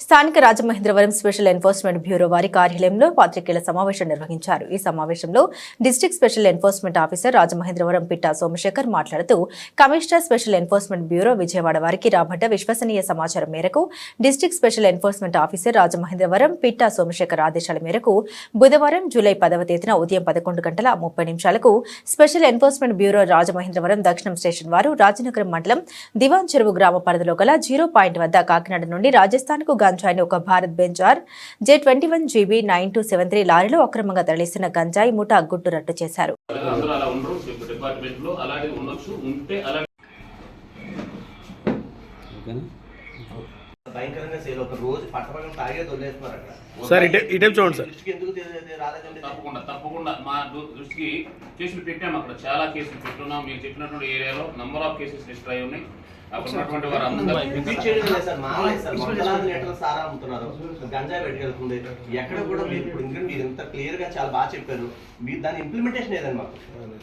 స్థానిక Rajamahendravaram special enforcement bureau వారి కార్యాలయంలో పాత్రికేయుల సమావేశం నిర్వహించారు. ఈ సమావేశంలో district special enforcement officer Rajamahendravaram Pitta Somasekhar మాట్లాడుతూ commissioner special enforcement bureau Vijayawada వారికి రాబడ్డ విశ్వసనీయ సమాచారం మేరకు district special enforcement officer Rajamahendravaram Pitta Somasekhar ఆదేశాల మేరకు బుధవారం జూలై పదవ తేదీన ఉదయం పదకొండు గంటల ముప్పై నిమిషాలకు స్పెషల్ ఎన్ఫోర్స్మెంట్ బ్యూరో రాజమహేంద్రవరం దక్షిణం స్టేషన్ వారు రాజనగరం మండలం దివాన్ చెరువు గ్రామ పరిధిలో గల జీరో పాయింట్ వద్ద కాకినాడ నుండి రాజస్థాన్కు గంజాయిని ఒక Bharat బెంజార్ J twenty one GB nine two seven three లారీలో అక్రమంగా తరలిస్తున్న గంజాయి ముఠా గుట్టు రట్టు చేశారు. అందరూ అలా ఉండరు డిపార్ట్మెంట్లో అలాగే ఉండొచ్చు ఉంటే అలాగే ఓకేనా భయంకరంగా సేల్ అవుతారు రోజు పట్టపక్కన తాగే వదిలేస్తున్నారు అక్కడ. సార్ ఇటే ఇటే చూడండి సార్. దృష్టికి ఎందుకు తె- తె- రాలేదండి? తప్పకుండా తప్పకుండా. మా దు- దృష్టికి కేసులు పెట్టాము అక్కడ. చాలా కేసులు పెట్టున్నాం. మీరు చెప్పినటువంటి ఏరియాలో నంబర్ ఆఫ్ కేసెస్ లిస్ట్ అయి ఉన్నాయి. అక్కడ ఉన్నటువంటి వారు అందరూ సార్. అమ్ముతున్నారు. గంజాయి పెట్టుకెళ్తుంది ఎక్కడ కూడా మీరు ఇప్పుడు ఇంకా మీరు ఇంత క్లియర్గా చాలా బాగా చెప్పారు. మీరు దాని ఇంప్లిమెంటేషన్ ఏదండి మాకు?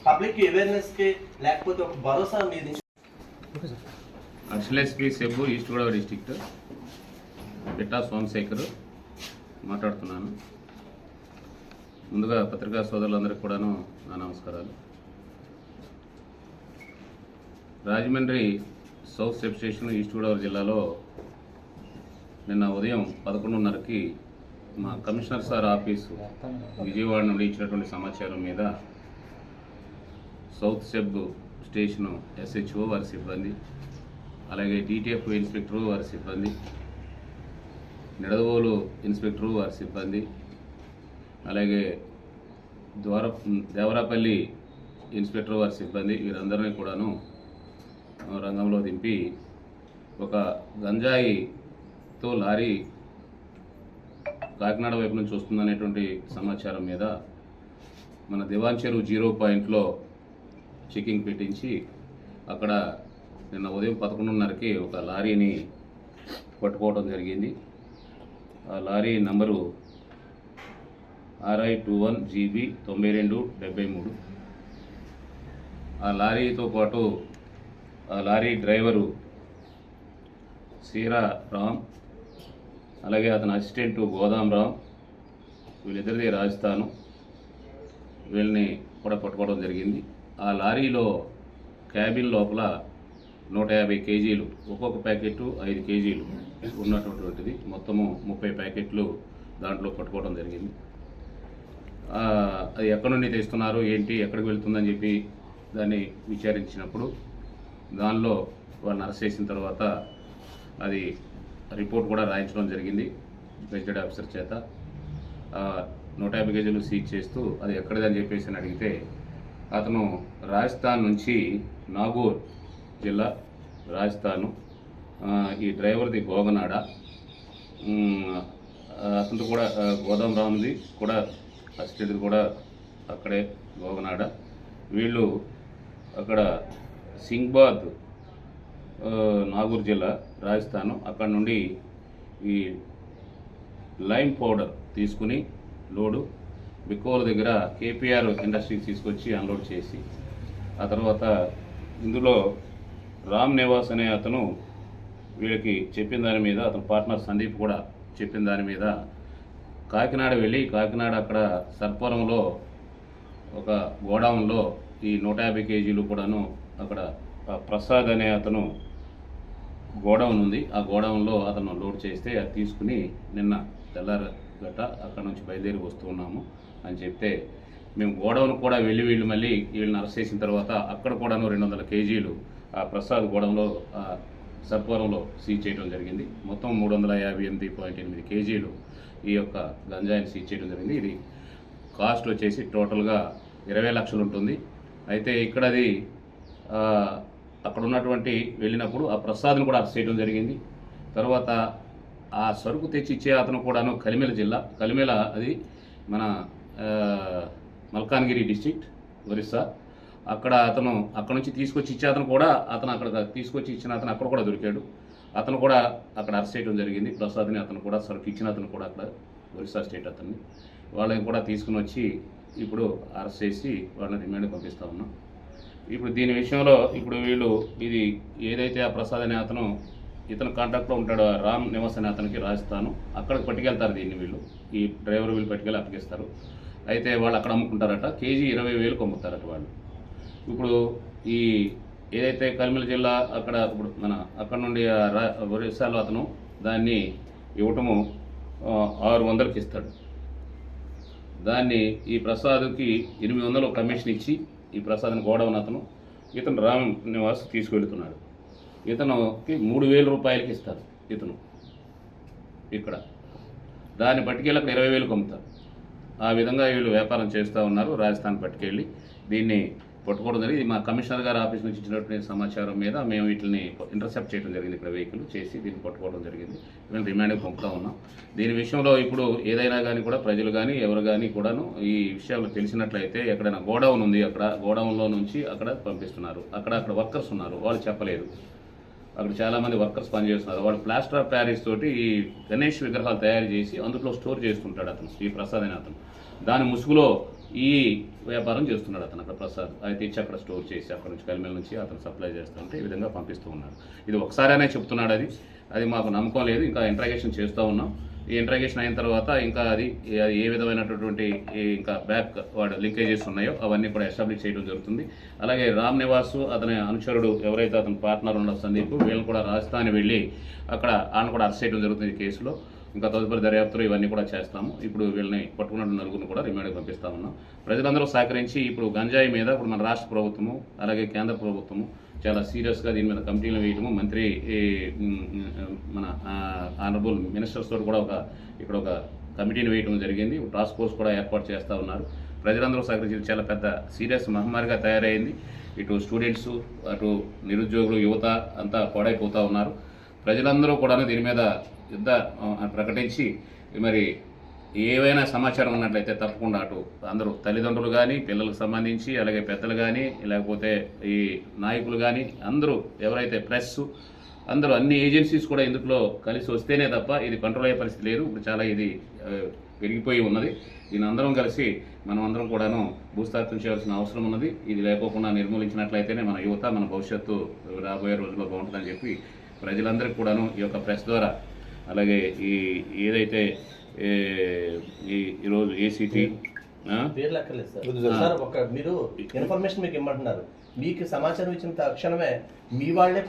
పబ్లిక్ అవేర్నెస్కి లేకపోతే ఒక భరోసా మీద నుంచి additional SP SEB east Godavari district Pitta Somasekhar మాట్లాడుతున్నాను. ముందుగా పత్రికా సోదరులందరికీ కూడాను నా నమస్కారాలు. Rajahmundry south sub station east Godavari జిల్లాలో నిన్న ఉదయం పదకొండున్నరకి మా కమిషనర్ సార్ ఆఫీసు విజయవాడ నుండి ఇచ్చినటువంటి సమాచారం మీద సౌత్ సెబ్ స్టేషను ఎస్హెచ్ఓ వారి సిబ్బంది అలాగే టీటీఎఫ్ ఇన్స్పెక్టరు వారి సిబ్బంది నిడదవోలు ఇన్స్పెక్టరు వారి సిబ్బంది అలాగే ద్వార దేవరాపల్లి ఇన్స్పెక్టర్ వారి సిబ్బంది వీరందరినీ కూడాను రంగంలో దింపి ఒక గంజాయితో లారీ కాకినాడ వైపు నుంచి వస్తుందనేటువంటి సమాచారం మీద మన దివాన్ చెరువు జీరో పాయింట్లో చెకింగ్ పెట్టించి అక్కడ నిన్న ఉదయం పదకొండున్నరకి ఒక లారీని పట్టుకోవడం జరిగింది. ఆ lorry number R I two one GB తొంభై రెండు డెబ్బై మూడు. ఆ లారీతో పాటు ఆ లారీ డ్రైవరు సీరా రామ్ అలాగే అతని అసిస్టెంట్ గోదాం రామ్ వీళ్ళిద్దరిది రాజస్థాను. వీళ్ళని కూడా పట్టుకోవడం జరిగింది. ఆ లారీలో క్యాబిన్ లోపల నూట యాభై కేజీలు ఒక్కొక్క ప్యాకెట్ ఐదు కేజీలు ఉన్నటువంటిది. మొత్తము ముప్పై ప్యాకెట్లు దాంట్లో పట్టుకోవడం జరిగింది. అది ఎక్కడి నుండి తెస్తున్నారు ఏంటి ఎక్కడికి వెళ్తుందని చెప్పి దాన్ని విచారించినప్పుడు దానిలో వాడిని అరెస్ట్ చేసిన తర్వాత అది రిపోర్ట్ కూడా రాయించడం జరిగింది గెజిటెడ్ ఆఫీసర్ చేత. నూట యాభై కేజీలు సీజ్ చేస్తూ అది ఎక్కడిదని చెప్పేసి అని అడిగితే అతను రాజస్థాన్ నుంచి నాగూర్ జిల్లా రాజస్థాను. ఈ డ్రైవర్ది గోగనాడ. అతనితో కూడా ఆ, గోదాం రామ్ది కూడా అసిస్టెంట్ కూడా అక్కడే గోగనాడ. వీళ్ళు అక్కడ సింగ్బాద్ నాగూర్ జిల్లా రాజస్థాన్. అక్కడ నుండి ఈ లైమ్ పౌడర్ తీసుకుని లోడు బికోల్ దగ్గర కేపీఆర్ ఇండస్ట్రీకి తీసుకొచ్చి అన్లోడ్ చేసి ఆ తర్వాత ఇందులో రామ్ నివాస్ అనే అతను వీళ్ళకి చెప్పిన దాని మీద అతను పార్ట్నర్ సందీప్ కూడా చెప్పిన దాని మీద కాకినాడ వెళ్ళి కాకినాడ అక్కడ సర్పవరంలో ఒక గోడౌన్లో ఈ నూట యాభై కేజీలు కూడాను అక్కడ ప్రసాద్ అనే అతను గోడౌన్ ఉంది. ఆ గోడౌన్లో అతను లోడ్ చేస్తే అది తీసుకుని నిన్న తెల్లార గట్ట అక్కడ నుంచి బయలుదేరి వస్తూ ఉన్నాము అని చెప్తే మేము గోడౌన్ కూడా వెళ్ళి వీళ్ళు మళ్ళీ వీళ్ళని అరెస్ట్ చేసిన తర్వాత అక్కడ కూడాను రెండు వందల కేజీలు ఆ ప్రసాద్ గోడౌన్లో సర్పవరంలో సీజ్ చేయడం జరిగింది. మొత్తం మూడు వందల యాభై ఎనిమిది పాయింట్ ఎనిమిది కేజీలు ఈ యొక్క గంజాయిని సీజ్ చేయడం జరిగింది. ఇది కాస్ట్ వచ్చేసి టోటల్గా ఇరవై లక్షలు ఉంటుంది. అయితే ఇక్కడ అది అక్కడ ఉన్నటువంటి వెళ్ళినప్పుడు ఆ ప్రసాద్ను కూడా అరెస్ట్ చేయడం జరిగింది. తర్వాత ఆ సరుకు తెచ్చి ఇచ్చే అతను కూడాను కలిమేల జిల్లా. కలిమేల అది మన మల్కాన్గిరి డిస్టిక్ట్ ఒరిస్సా. అక్కడ అతను అక్కడ నుంచి తీసుకొచ్చి ఇచ్చే అతను కూడా అతను అక్కడ తీసుకొచ్చి ఇచ్చిన అతను అక్కడ కూడా దొరికాడు. అతను కూడా అక్కడ అరెస్ట్ చేయడం జరిగింది. ప్రసాద్ని అతను కూడా సరుకు ఇచ్చిన అతను కూడా అక్కడ ఒరిస్సా స్టేట్ అతన్ని. వాళ్ళని కూడా తీసుకుని వచ్చి ఇప్పుడు అరెస్ట్ చేసి వాళ్ళని రిమాండ్ పంపిస్తా ఉన్నాం. ఇప్పుడు దీని విషయంలో ఇప్పుడు వీళ్ళు ఇది ఏదైతే ఆ ప్రసాద్ అనే అతను ఇతను కాంటాక్ట్లో ఉంటాడు రామ్ నివాస్ అనే అతనికి రాస్తాను అక్కడికి పట్టుకెళ్తారు దీన్ని వీళ్ళు. ఈ డ్రైవర్ వీళ్ళు పట్టుకెళ్ళి అప్పగిస్తారు. అయితే వాళ్ళు అక్కడ అమ్ముకుంటారట. కేజీ ఇరవై వేలకు అమ్ముతారట వాళ్ళు. ఇప్పుడు ఈ ఏదైతే కల్మిల జిల్లా అక్కడ ఇప్పుడు మన అక్కడ నుండి ఆ ఒరిస్సాలో అతను దాన్ని ఇవ్వటము ఆరు వందలకి ఇస్తాడు దాన్ని ఈ ప్రసాద్కి ఎనిమిది వందలు కమిషన్ ఇచ్చి ఈ ప్రసాద్ని గోడవన్ అతను ఇతను రామ్ నివాస్ తీసుకెళ్తున్నాడు. ఇతనుకి మూడు వేల రూపాయలకి ఇస్తారు ఇతను. ఇక్కడ. దాన్ని పట్టుకెళ్ళి అక్కడ ఇరవై వేలకు అమ్ముతారు. ఆ విధంగా వీళ్ళు వ్యాపారం చేస్తూ ఉన్నారు రాజస్థాన్ పట్టుకెళ్ళి. దీన్ని పట్టుకోవడం జరిగింది. మా కమిషనర్ గారి ఆఫీస్ నుంచి ఇచ్చినటువంటి సమాచారం మీద మేము వీటిని ఇంటర్సెప్ట్ చేయడం జరిగింది ఇక్కడ వెహికల్ చేసి దీన్ని పట్టుకోవడం జరిగింది. మేము రిమాండ్కి పంపుతా ఉన్నాం. దీని విషయంలో ఇప్పుడు ఏదైనా కానీ కూడా ప్రజలు కానీ ఎవరు కానీ కూడాను ఈ విషయాలు తెలిసినట్లయితే ఎక్కడైనా గోడౌన్ ఉంది అక్కడ గోడౌన్లో నుంచి అక్కడ పంపిస్తున్నారు. అక్కడ అక్కడ వర్కర్స్ ఉన్నారు. వాళ్ళు చెప్పలేదు. అక్కడ చాలామంది వర్కర్స్ పనిచేస్తున్నారు. వాళ్ళు ప్లాస్టర్ ఆఫ్ ప్యారిస్ తోటి ఈ గణేష్ విగ్రహాలు తయారు చేసి అందులో స్టోర్ చేసుకుంటాడు అతను శ్రీ ప్రసాద్ అనే అతను. దాని ముసుగులో ఈ వ్యాపారం చేస్తున్నాడు అతను అక్కడ ప్రసాద్. అది తెచ్చి అక్కడ స్టోర్ చేసి అక్కడ నుంచి కలిమెల నుంచి అతను సప్లై చేస్తుంటే ఈ విధంగా పంపిస్తూ ఉన్నాడు. ఇది ఒకసారైనా చెప్తున్నాడు అది. అది మాకు నమ్మకం లేదు. ఇంకా ఇంట్రాగేషన్ చేస్తూ ఉన్నాం. ఈ ఇంట్రాగేషన్ అయిన తర్వాత ఇంకా అది ఏ- విధమైనటువంటి ఇంకా బ్యాక్ వాడు లింకేజెస్ ఉన్నాయో అవన్నీ కూడా ఎస్టాబ్లిష్ చేయడం జరుగుతుంది. అలాగే రామ్ నివాస్ అతని అనుచరుడు ఎవరైతే అతని పార్ట్నర్ ఉన్న సందీప్ వీళ్ళు కూడా రాజస్థాన్ వెళ్ళి అక్కడ ఆయన కూడా అరెస్ట్ చేయడం జరుగుతుంది కేసులో. ఇంకా తదుపరి దర్యాప్తులు ఇవన్నీ కూడా చేస్తాము. ఇప్పుడు వీళ్ళని పట్టుకున్న నలుగురిని కూడా రిమాండ్కి పంపిస్తా ఉన్నాం. ప్రజలందరూ సహకరించి ఇప్పుడు గంజాయి మీద ఇప్పుడు మన రాష్ట్ర ప్రభుత్వము అలాగే కేంద్ర ప్రభుత్వము చాలా సీరియస్గా దీని మీద కమిటీలు వేయటము మంత్రి ఈ, మన ఆనరబుల్ మినిస్టర్స్ తోటి కూడా ఒక ఇక్కడ ఒక కమిటీని వేయటం జరిగింది. టాస్క్ ఫోర్స్ కూడా ఏర్పాటు చేస్తూ ఉన్నారు. ప్రజలందరూ సహకరించి చాలా పెద్ద సీరియస్ మహమ్మారిగా తయారైంది. ఇటు స్టూడెంట్స్ అటు నిరుద్యోగులు యువత అంతా పాడైపోతూ ఉన్నారు. ప్రజలందరూ కూడా దీని మీద యుద్ధ ప్రకటించి మరి ఏవైనా సమాచారం ఉన్నట్లయితే తప్పకుండా అటు అందరూ తల్లిదండ్రులు కానీ పిల్లలకు సంబంధించి అలాగే పెద్దలు కానీ లేకపోతే ఈ నాయకులు కానీ అందరూ ఎవరైతే ప్రెస్ అందరూ అన్ని ఏజెన్సీస్ కూడా ఇందులో కలిసి వస్తేనే తప్ప ఇది కంట్రోల్ అయ్యే పరిస్థితి లేదు. ఇప్పుడు చాలా ఇది పెరిగిపోయి ఉన్నది. దీని అందరం కలిసి మనం అందరం కూడాను భూస్థాపితం చేయాల్సిన అవసరం ఉన్నది. ఇది లేకోకుండా నిర్మూలించినట్లయితేనే మన యువత మన భవిష్యత్తు రాబోయే రోజుల్లో బాగుంటుందని చెప్పి ప్రజలందరికీ కూడాను ఈ యొక్క ప్రెస్ ద్వారా అలాగే ఈ ఏదైతే ఏ- ఈ ఈరోజు ఏసీటీ పేర్లు అక్కర్లేదు సార్. సార్. ఒక మీరు ఇన్ఫర్మేషన్ మీకు ఇమ్మంటున్నారు. మీకు సమాచారం ఇచ్చిన తక్షణమే మీ వాళ్ళే